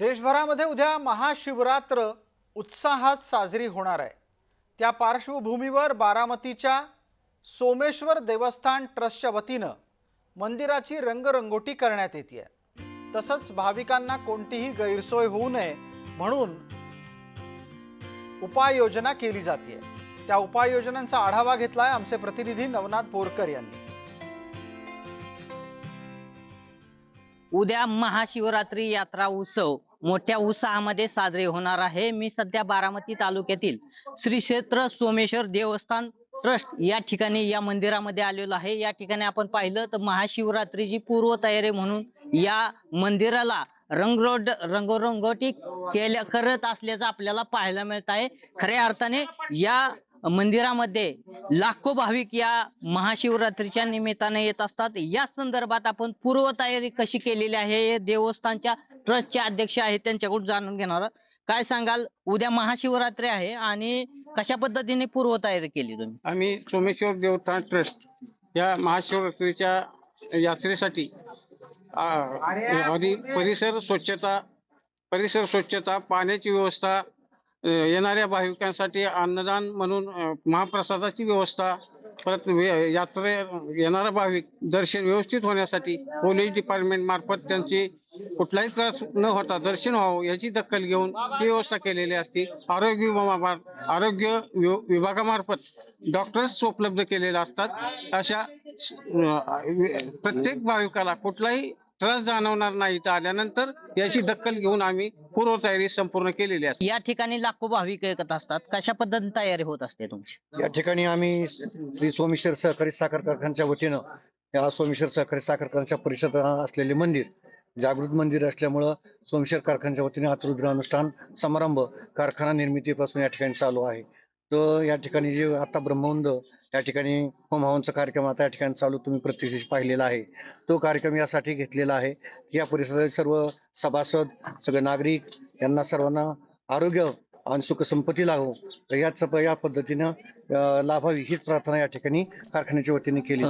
देशभरामध्ये उद्या महाशिवरात्र उत्साहात साजरी होणार आहे. त्या पार्श्वभूमीवर बारामतीच्या सोमेश्वर देवस्थान ट्रस्टच्या वतीनं मंदिराची रंगरंगोटी करण्यात येते तसंच भाविकांना कोणतीही गैरसोय होऊ नये म्हणून उपाययोजना केली जाते त्या उपाययोजनांचा आढावा घेतलाय आमचे प्रतिनिधी नवनाथ बोरकर यांनी. उद्या महाशिवरात्री यात्रा उत्सव मोठ्या उत्साहामध्ये साजरे होणार आहे. मी सध्या बारामती तालुक्यातील श्री क्षेत्र सोमेश्वर देवस्थान ट्रस्ट या ठिकाणी या मंदिरामध्ये आलेलो आहे. या ठिकाणी आपण पाहिलं तर महाशिवरात्रीची पूर्वतयारी म्हणून या मंदिराला रंगरोड रंगरंगोटी केल्या करत असल्याचं आपल्याला पाहायला मिळत आहे. खऱ्या अर्थाने या मंदिरामध्ये लाखो भाविक या महाशिवरात्रीच्या निमित्ताने येत असतात. या संदर्भात आपण पूर्वतयारी कशी केलेली आहे? हे देवस्थानच्या ट्रस्टचे अध्यक्ष आहेत त्यांच्याकडून जाणून घेणार. काय सांगाल? उद्या महाशिवरात्री आहे आणि कशा पद्धतीने पूर्वतयारी केली तुम्ही? आम्ही सोमेश्वर देवस्थान ट्रस्ट या महाशिवरात्रीच्या यात्रेसाठी आ, आधी परिसर स्वच्छता परिसर स्वच्छता पाण्याची व्यवस्था येणाऱ्या भाविकांसाठी अन्नदान म्हणून महाप्रसादाची व्यवस्था परत यात्रे येणारा भाविक दर्शन व्यवस्थित होण्यासाठी पोलीस डिपार्टमेंट मार्फत त्यांची कुठलाही त्रास न होता दर्शन व्हावं याची दखल घेऊन ती व्यवस्था केलेली असते. आरोग्य विभागा आरोग्य विभागामार्फत डॉक्टर्स उपलब्ध केलेले असतात. अशा स- अं, वि- प्रत्येक भाविकाला कुठलाही त्रास जाणवणार नाही तर आल्यानंतर याची दखल घेऊन आम्ही पूर्वतयारी संपूर्ण केलेली असते. या ठिकाणी लाखो भाविक येत असतात. कशा पद्धतीने तयारी होत असते तुमची? या ठिकाणी आम्ही श्री सोमेश्वर सहकारी साखर कारखान्याच्या वतीनं या सोमेश्वर सहकारी साखर कारखान्याच्या परिसरात असलेले मंदिर जागृत मंदिर असल्यामुळं सोमशेर कारखान्याच्या वतीने अतिरुद्र अनुष्ठान समारंभ कारखाना निर्मितीपासून या ठिकाणी चालू आहे. तर या ठिकाणी जे आता ब्रह्मवंद या ठिकाणी होमहवनचा कार्यक्रम आता या ठिकाणी चालू तुम्ही प्रत्यक्ष पाहिलेला आहे. तो कार्यक्रम यासाठी घेतलेला आहे की या परिसरातील सर्व सभासद सगळे नागरिक यांना सर्वांना आरोग्य आणि सुखसंपत्ती लागो तर याच या पद्धतीनं लाभावी हीच प्रार्थना या ठिकाणी कारखान्याच्या वतीने केली.